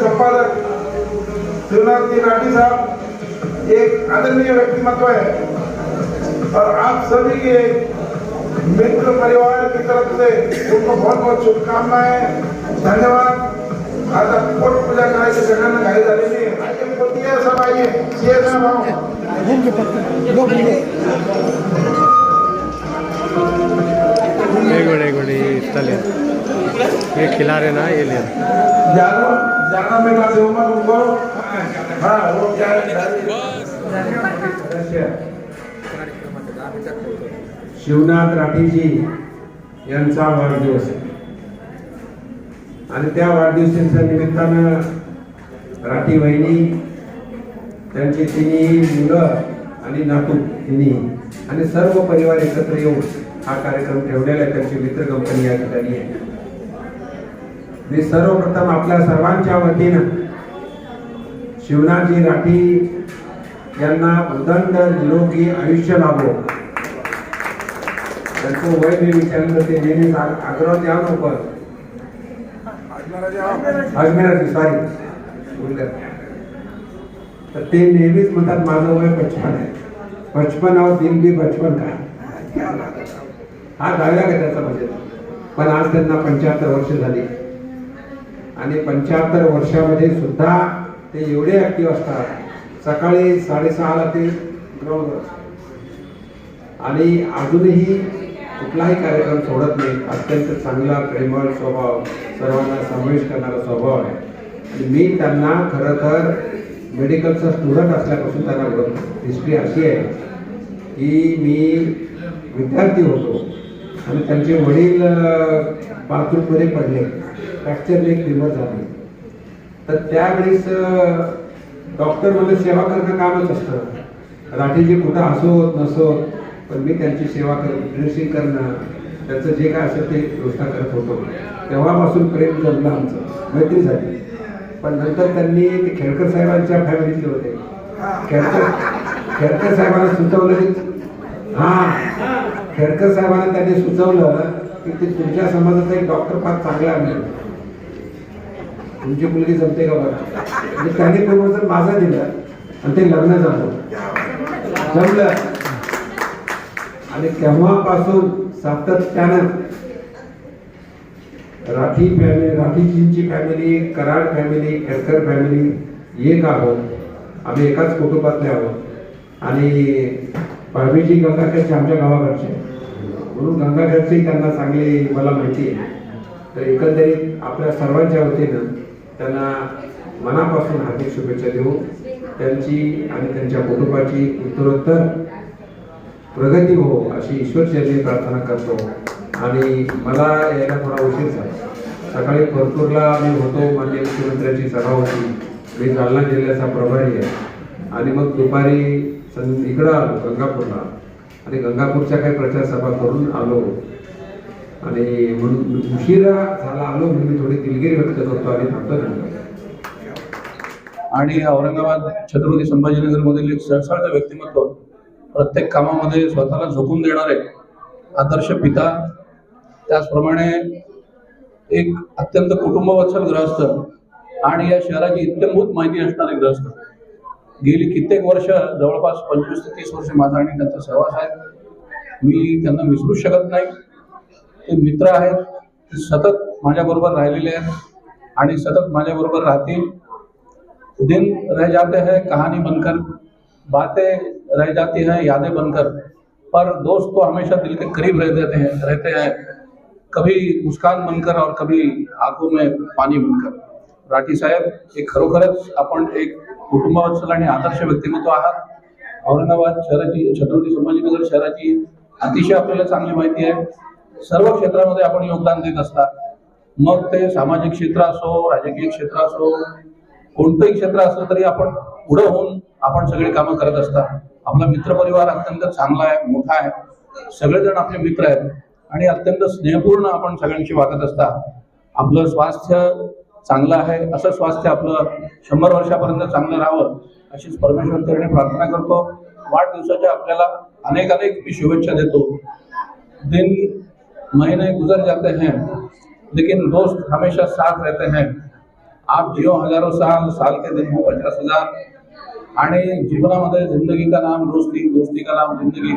संपादक शिवनाथ जी राठी साहब, एक आदरणीय व्यक्तिमत्व है। और आप सभी के मित्र परिवार की तरफ़ से उनको बहुत बहुत शुभकामनाएँ। धन्यवाद। आता पोट पूजा करायची सगळ्यांना घाई झालेली आहे पोती आहे सब एक मिनट एक मिनट ये खिला रहे ना ये ले जानो में का देव मत उनको हाँ वो क्या शिवनाथ राठीजी यांचा वाढदिवस. आणि त्या वाढदिवसाच्या निमित्तानं राठी वहिनी त्यांची तिन्ही मुलं आणि नातू तिन्ही आणि सर्व परिवार एकत्र येऊन हा कार्यक्रम ठेवलेला आहे. त्यांची मित्र कंपनी या ठिकाणी आहे. मी सर्वप्रथम आपल्या सर्वांच्या वतीनं शिवनाजी राठी यांना उदंड निरोगी आयुष्य लाभो. त्यांचं वय मी विचारलं ते नेहमीच आग्रह द्या नको अजमेराजी सॉरी तर ते नेहमीच म्हणतात माझं वय पचपन आहे. पचपन आहो दिन बी बचपन का हा जाऊया का त्याचा म्हणजे? पण आज त्यांना पंच्याहत्तर वर्ष झाली. आणि पंच्याहत्तर वर्षामध्ये सुद्धा ते एवढे ऍक्टिव्ह असतात. सकाळी साडेसहाला ते ग्राउंडवर आणि अजूनही कुठलाही कार्यक्रम सोडत नाही. अत्यंत चांगला प्रेमळ स्वभाव सर्वांना समावेश करणारा स्वभाव आहे. आणि मी त्यांना खरं तर मेडिकलचा स्टुडंट असल्यापासून त्यांना हिस्ट्री अशी आहे की मी विद्यार्थी होतो. आणि त्यांचे वडील बाथरूममध्ये पडले. फ्रॅक्चर एक लिव्हर झाली. तर त्यावेळेस डॉक्टर म्हणजे सेवा करणं कामच असतं. राठीजी कुठं असोत नसोत पण मी त्यांची सेवा कर ड्रेसिंग करणं त्यांचं जे काय असेल ते गोष्ट करत होतो. तेव्हापासून प्रेम जमलं आमचं. मैत्री झाली. पण नंतर त्यांनी ते खेडकर साहेबांच्या फॅमिलीतले होते. खेडकर खेडकर साहेबांना सुचवलं हा खेडकर साहेबांना त्यांनी सुचवलं की ते तुमच्या समाजाचा एक डॉक्टर फार चांगला मिळेल तुमची मुलगी जमते का बघा म्हणजे त्यांनी प्रपोजल माझा दिला आणि ते लग्न झालं. जमलं. आणि तेव्हापासून सातत्यानं Rathi family राठीजींची family Karad family Khedkar family एक आहोत. आम्ही एकाच कुटुंबातले आहोत. आणि पाडवीजी गंगाखेडचे आमच्या गावाकडचे. म्हणून गंगाखेडची त्यांना चांगली मला माहिती आहे. तर एकंदरीत आपल्या सर्वांच्या वतीनं त्यांना मनापासून हार्दिक शुभेच्छा देऊ त्यांची आणि त्यांच्या कुटुंबाची उत्तरोत्तर प्रगती हो अशी ईश्वरचरणी प्रार्थना करतो. आणि मला यायला थोडा उशीर झाला. सकाळी परतूरला मी होतो माझ्या मुख्यमंत्र्यांची सभा होती. मी जालना जिल्ह्याचा प्रभारी आहे. आणि मग दुपारी सं इकडं आलो गंगापूरला. आणि गंगापूरच्या काही प्रचार सभा करून आलो. आणि म्हणून उशिरा झाला आलो म्हणून मी थोडी दिलगिरी व्यक्त करतो आणि थांबतो आणि औरंगाबाद छत्रपती संभाजीनगरमधील एक सरसाळतं व्यक्तिमत्व प्रत्येक कामामध्ये स्वतःला झोकून देणारे आदर्श पिता त्याचप्रमाणे एक अत्यंत कुटुंबवत्सल ग्रहस्थ आणि या शहराची इत्यंभूत माहिती असणारे ग्रहस्थ. गेली कित्येक वर्ष जवळपास पंचवीस ते तीस वर्ष माझा आणि त्यांचा सहवास आहे. मी त्यांना विसरू शकत नाही. ते मित्र आहेत ते सतत माझ्याबरोबर राहिलेले आहेत आणि सतत माझ्याबरोबर राहतील. दिन रह जाते हैं कहानी बनकर बातें रह जाती हैं यादें बनकर पर दोस्त तो हमेशा दिल के करीब रह देते हैं रहते हैं। कभी मुस्कान बनकर और कभी आंखों में पाणी बनकर। राठी साहेब हे खरोखरच आपण एक कुटुंबावत्सल आणि आदर्श व्यक्तिमत्व आहात. औरंगाबाद शहराची छत्रपती संभाजीनगर शहराची अतिशय आपल्याला चांगली माहिती आहे. सर्व क्षेत्रामध्ये आपण योगदान देत असतात. मग ते सामाजिक क्षेत्र असो राजकीय क्षेत्र असो कोणतंही क्षेत्र असलं तरी आपण पुढं होऊन आपण सगळी कामं करत असतात. आपला मित्रपरिवार अत्यंत चांगला आहे मोठा आहे. सगळेजण आपले मित्र आहेत. आणि अत्यंत स्नेहपूर्ण आपण सगळ्यांशी वागत असतात. आपलं स्वास्थ्य चांगलं आहे असं स्वास्थ्य आपलं शंभर वर्षापर्यंत चांगलं राहावं अशीच परमेश्वर चरणी प्रार्थना करतो. वाढदिवसाच्या आपल्याला अनेक अनेक मी शुभेच्छा देतो. दिन महीने गुजर जाते हैं, लेकिन दोस्त हमेशा साथ रहते हैं। आप जियो हज़ारों साल साल के दिन हो पचास हज़ार। आणि जीवनामध्ये ज़िंदगी का नाम दोस्ती दोस्ती का नाम ज़िंदगी।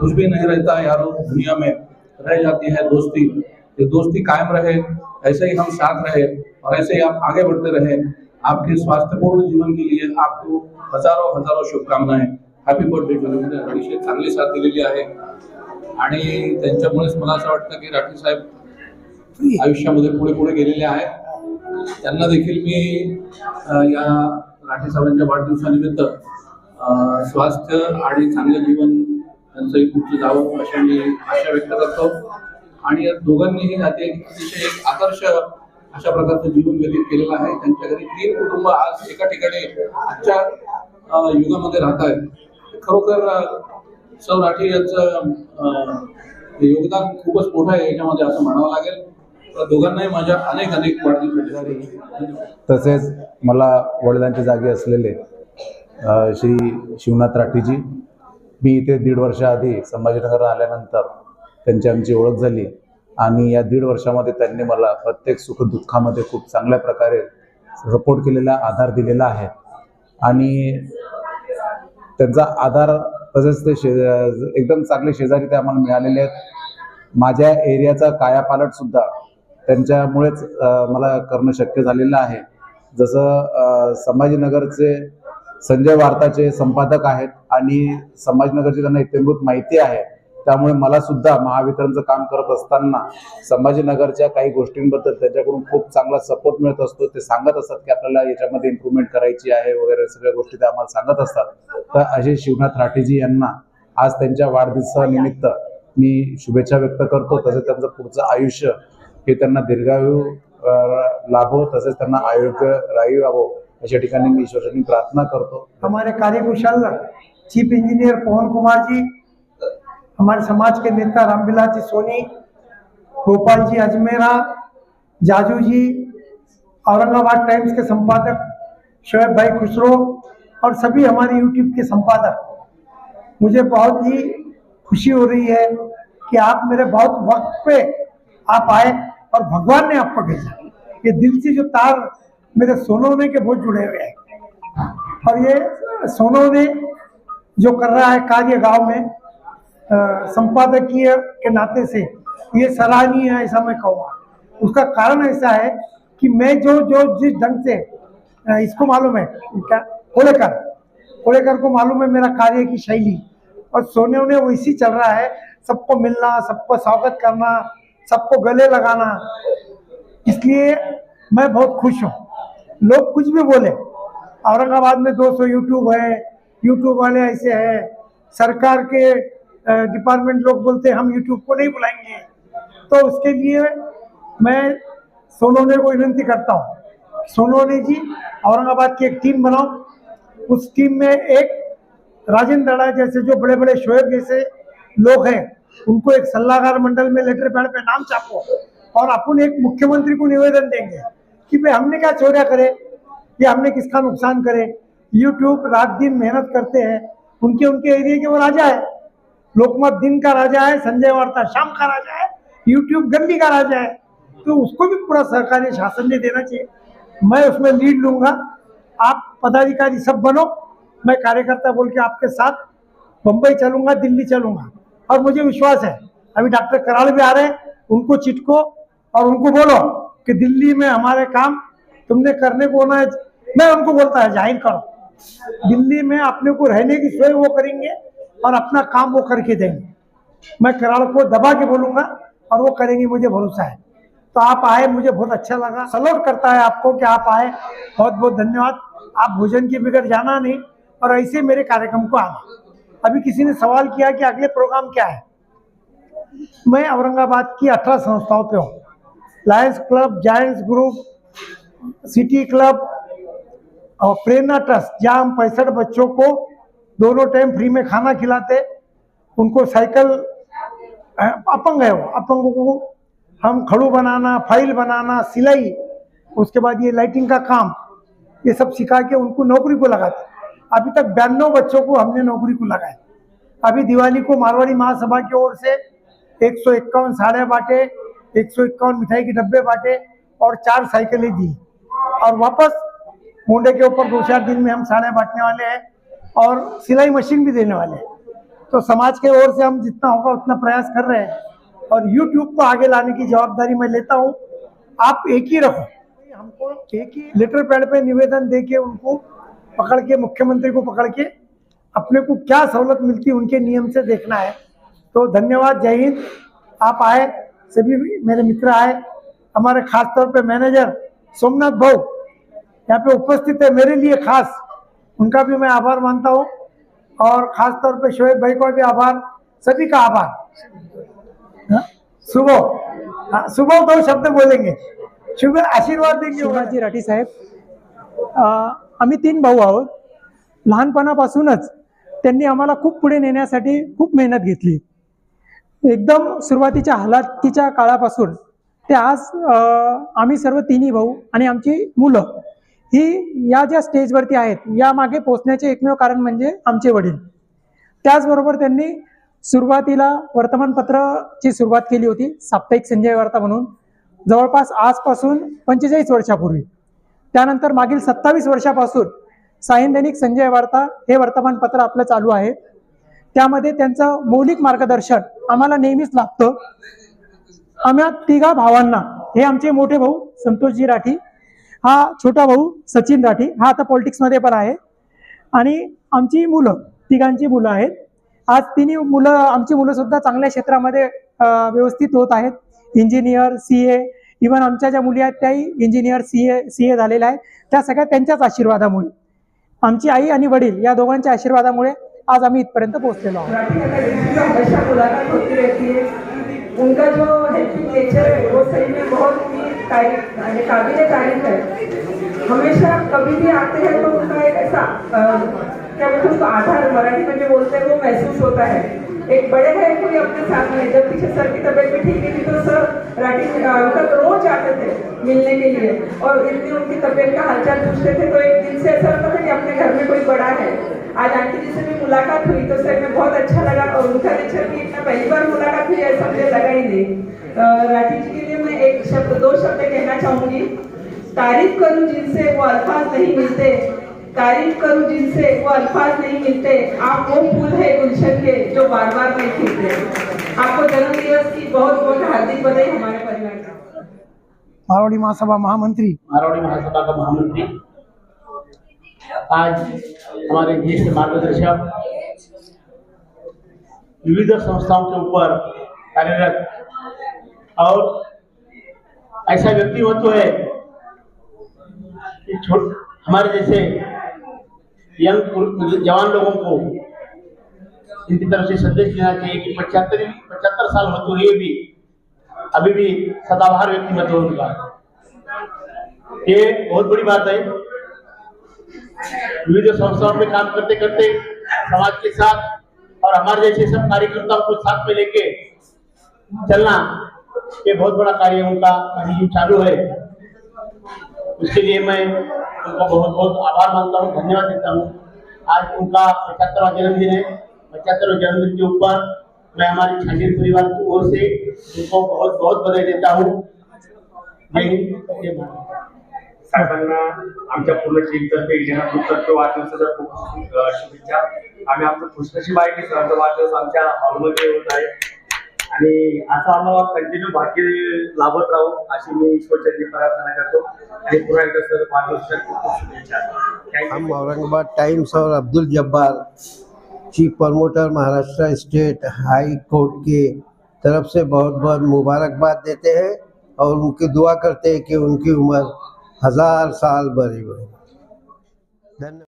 कुछ भी नहीं रहता यारो दुनिया में, रह जाती है दोस्ती। ये दोस्ती कायम रहे, ऐसे ही हम साथ रहे और ऐसे ही आप आगे बढ़ते रहे। आपके स्वास्थ्यपूर्ण जीवन के लिए आपको हज़ारों हज़ारों शुभकामनाएँ। हॅपी बर्थडे मध्ये चांगली साथ दिलेली आहे आणि त्यांच्यामुळेच मला असं वाटतं की राठी साहेब आयुष्यामध्ये पुढे पुढे गेलेले आहेत. त्यांना देखील मी या राठी साहेबांच्या वाढदिवसानिमित्त स्वास्थ्य आणि चांगलं जीवन त्यांचंही पुढचं जावं अशी मी आशा व्यक्त करतो. आणि या दोघांनीही अति- अतिशय एक आदर्श अशा प्रकारचं जीवन व्यतीत केलेलं आहे. त्यांच्या घरी तीन कुटुंब आज एका ठिकाणी आजच्या युगामध्ये राहत आहेत खरोखर सौ राठी यांचं योगदान खूपच मोठं आहे याच्यामध्ये असं म्हणावं लागेल. दोघांनाही माझ्या अनेक अनेक तसेच मला वडिलांच्या जागी असलेले श्री शिवनाथ राठीजी मी इथे दीड वर्षाआधी संभाजीनगर आल्यानंतर त्यांची आमची ओळख झाली आणि या दीड वर्षामध्ये त्यांनी मला प्रत्येक सुखदुःखामध्ये खूप चांगल्या प्रकारे सपोर्ट केलेला आधार दिलेला आहे. आणि त्यांचा आधार तसेच ते शे एकदम चांगले शेजारी ते आम्हाला मिळालेले आहेत. माझ्या एरियाचा कायापालट सुद्धा त्यांच्यामुळेच मला करणं शक्य झालेलं आहे. जसं संभाजीनगरचे संजय वार्ताचे संपादक आहेत आणि संभाजीनगरची त्यांना इत्यंभूत माहिती आहे. त्यामुळे मला सुद्धा महावितरणचं काम करत असताना संभाजीनगरच्या काही गोष्टींबद्दल त्यांच्याकडून खूप चांगला सपोर्ट मिळत असतो. ते सांगत असतात की आपल्याला याच्यामध्ये इम्प्रूव्हमेंट करायची आहे वगैरे सगळ्या गोष्टी ते आम्हाला सांगत असतात. तर असे शिवनाथ राठेजी यांना आज त्यांच्या वाढदिवसानिमित्त मी शुभेच्छा व्यक्त करतो. तसेच त्यांचं पुढचं आयुष्य हे त्यांना दीर्घायू लाभो तसेच त्यांना आरोग्य राही लाभो अशा ठिकाणी मी ईश्वरांनी प्रार्थना करतो. हमारे कार्यकुशल चीफ इंजीनियर पवन कुमार जी हमारे समाज के नेता रामविलास जी सोनी, गोपाल जी अजमेरा, जाजू जी, औरंगाबाद टाइम्स के संपादक शोएब भाई खुसरो और सभी हमारे यूट्यूब के संपादक। मुझे बहुत ही खुशी हो रही है कि आप मेरे बहुत वक्त पे आप आए और भगवान ने आपको भेजा। ये दिल से जो तार मेरे सोनोने के बहुत जुड़े हुए हैं। और ये सोनोने जो कर रहा है कार्य गाँव में संपादकीय के नाते से ये सराहनीय है, ऐसा मैं कहूँगा। उसका कारण ऐसा है कि मैं जो जो जिस ढंग से इसको मालूम है, क्या कोलेकर कोलेकर को मालूम है मेरा कार्य की शैली। और सोने ने वैसी चल रहा है, सबको मिलना, सबको स्वागत करना, सबको गले लगाना। इसलिए मैं बहुत खुश हूँ। लोग कुछ भी बोले, औरंगाबाद में 200 यूट्यूब है, यूट्यूब वाले ऐसे है, सरकार के डिपार्टमेंट लोग बोलते हम यूट्यूब को नहीं बुलाएँगे। तो उसके लिए मैं सोनोने को विनती करता हूँ। सोनोने जी, औरंगाबाद की एक टीम बनाओ। उस टीम में एक राजेंद्र दड़ा जैसे जो बड़े बड़े शोएब जैसे लोग हैं, उनको एक सलाहकार मंडल में लेटर पैड पे नाम छापो और अपन एक मुख्यमंत्री को निवेदन देंगे कि भाई, हमने क्या चोरिया करे? या हमने किसका नुकसान करे? यूट्यूब रात दिन मेहनत करते हैं। उनके उनके एरिया के वो राजा है। लोकमत दिन का राजा है, संजय वार्ता शाम का राजा है यूट्यूब गंदी का राजा है। तो उसको भी पूरा सरकारी शासन ने देना चाहिए। मैं उसमें लीड लूँगा। आप पदाधिकारी सब बनो। मैं कार्यकर्ता बोल के आपके साथ बम्बई चलूँगा, दिल्ली चलूँगा। और मुझे विश्वास है, अभी डॉक्टर कराड़ भी आ रहे हैं, उनको चिटको और उनको बोलो कि दिल्ली में हमारे काम तुमने करने को होना है। मैं उनको बोलता है, ज़ाहिर करो। दिल्ली में अपने को रहने की सोच वो करेंगे। और अपना काम वो करके देंगे। मैं कराड़ को दबा के बोलूँगा और वो करेंगे, मुझे भरोसा है। तो आप आए, मुझे बहुत अच्छा लगा। सलोट करता है आपको कि आप आए। बहुत बहुत धन्यवाद। आप भोजन के बगैर जाना नहीं और ऐसे मेरे कार्यक्रम को आना। अभी किसी ने सवाल किया कि अगले प्रोग्राम क्या है? मैं औरंगाबाद की अठारह संस्थाओं पे हूँ। Lions Club Giants Group City Club और प्रेरणा ट्रस्ट जहाँ हम पैंसठ बच्चों को दोनों टाइम फ्री में खाना खिलाते, उनको साइकिल अपंग है वो, अपंगों को हम खड़ू बनाना, फ़ाइल बनाना, सिलाई, उसके बाद ये लाइटिंग का काम, ये सब सिखा के उनको नौकरी को लगाते। अभी तक बयानवे बच्चों को हमने नौकरी को लगाया। अभी दिवाली को मारवाड़ी महासभा की ओर से एक सौ इक्यावन साड़ियाँ बांटे, एक सौ इक्यावन मिठाई के डब्बे बांटे और चार साइकिलें दी। और वापस मुंडे के ऊपर दो चार दिन में हम साड़ियाँ बांटने वाले हैं। और सिलाई मशीन भी देने वाले तो समाज के ओर से हम जितना होगा उतना प्रयास कर रहे हैं और YouTube को आगे लाने की जवाबदारी मैं लेता हूँ। आप एक ही रखो हमको एक ही लेटर पैड पे निवेदन दे के उनको पकड़ के, मुख्यमंत्री को पकड़ के अपने को क्या सहूलत मिलती है उनके नियम से देखना है। तो धन्यवाद, जय हिंद। आप आए, सभी मेरे मित्र आए। हमारे खास तौर पे मैनेजर सोमनाथ भाऊ यहाँ पे उपस्थित है मेरे लिए खास। उनका भी मैं आभार मानता हूँ और खास तौर पे शोएब भाई का भी आभार सभी का आभार। सुबह सुबह दो शब्द बोलेंगे। शुभ आशीर्वाद देंगे शिवाजी राठी साहेब आम्ही तीन भाऊ आहोत. लहानपणापासूनच त्यांनी आम्हाला खूप पुढे नेण्यासाठी खूप मेहनत घेतली. एकदम सुरुवातीच्या हालाकीच्या काळापासून ते आज आम्ही सर्व तिन्ही भाऊ आणि आमची मुलं ही या ज्या स्टेजवरती आहेत या मागे पोचण्याचे एकमेव कारण म्हणजे आमचे वडील. त्याचबरोबर त्यांनी सुरुवातीला वर्तमानपत्राची सुरुवात केली होती साप्ताहिक संजय वार्ता म्हणून. जवळपास आजपासून पंचेचाळीस वर्षापूर्वी. त्यानंतर मागील सत्तावीस वर्षापासून सायन दैनिक संजय वार्ता हे वर्तमानपत्र आपलं चालू आहे. त्यामध्ये त्यांचं मौलिक मार्गदर्शन आम्हाला नेहमीच लाभतं आम्हा तिघा भावांना हे आमचे मोठे भाऊ संतोषजी राठी हा छोटा भाऊ सचिन राठी हा आता पॉलिटिक्समध्ये पण आहे. आणि आमची मुलं तिघांची मुलं आहेत. आज तिन्ही मुलं आमची मुलं सुद्धा चांगल्या क्षेत्रामध्ये व्यवस्थित होत आहेत. इंजिनियर सी ए इव्हन आमच्या ज्या मुली आहेत त्याही engineer C A C A झालेल्या आहेत. त्या सगळ्या त्यांच्याच आशीर्वादामुळे. आमची आई आणि वडील या दोघांच्या आशीर्वादामुळे आज आम्ही इथपर्यंत पोहोचलेलो आहोत. होती काबिल तारीफ़ है। हमेशा कभी भी आते हैं तो उनका एक ऐसा क्या बोलते उसको आधार, मराठी में जो बोलते हैं वो महसूस होता है। एक बड़े है कोई अपने साथ में, जब पीछे सर की तबीयत भी ठीक नहीं थी तो सर राठी मतलब रोज आते थे मिलने के लिए। और इतनी उनकी तबीयत का हालचाल पूछते थे तो एक दिन से ऐसा लगता था कि अपने घर में कोई बड़ा है। आज आंटी जी से भी मुलाकात हुई तो सर में बहुत अच्छा लगा और उनका नेचर भी इतना पहली बार मुलाकात हुई, ऐसा मुझे लगा ही नहीं। राठी जी के लिए मैं एक शब्द दो शब्द कहना चाहूंगी. तारीफ करूं जिनसे वो अल्फाज नहीं मिलते। तारीफ करूं जिनसे वो अल्फाज नहीं मिलते। आप वो फूल है गुलशन के जो बार बार नहीं खिलते। आपको जन्म दिवस की बहुत बहुत हार्दिक बधाई हमारे परिवार का। मारवाड़ी महासभा महामंत्री। मारवाड़ी महासभा का महामंत्री। आज हमारे ज्येष्ठ मार्गदर्शक विविध संस्थाओं के ऊपर कार्यरत और ऐसा व्यक्तित्व है कि छोट, हमारे जैसे यंग जवान लोगों को इनकी तरफ़ से संदेश देना चाहिए कि पचहत्तर पचहत्तर साल होते हुए भी, अभी भी सदाबहार व्यक्तिमत्व है उनका। ये बहुत बड़ी बात है। विविध संस्थाओं में काम करते करते समाज के साथ और हमारे जैसे सब कार्यकर्ताओं को साथ में लेके चलना ये बहुत बड़ा कार्य उनका अभी चालू है। उसके लिए मैं उनका बहुत बहुत आभार मानता हूँ धन्यवाद देता हूँ। आज उनका पचहत्तरवा जन्मदिन है। पचहत्तरवा जन्मदिन के ऊपर मैं हमारे छांडीर परिवार की ओर से उनको बहुत बहुत बधाई देता हूँ। साहेबांना आमच्या पूर्ण टीमतर्फे इंडियन ग्रुपतर्फे वाढदिवसाच्या खूप शुभेच्छा. आम्ही आमचं खुशनशीब आहे की सरांचा वाढदिवस आमच्या हॉलमध्ये होत आहे. कंटिन्यू भाग्य लाभत राहू अशी मी ईश्वरचरणी प्रार्थना करतो. आणि पुन्हा एकदा सर शुभेच्छा. हम औरंगाबाद टाइम्स और Abdul Jabbar, chief promoter, Maharashtra state high court के तरफ़ से बहुत बहुत मुबारकबाद देते हैं और उनकी दुआ करते हैं कि उनकी उम्र हज़ार साल बढ़े धन्यवाद।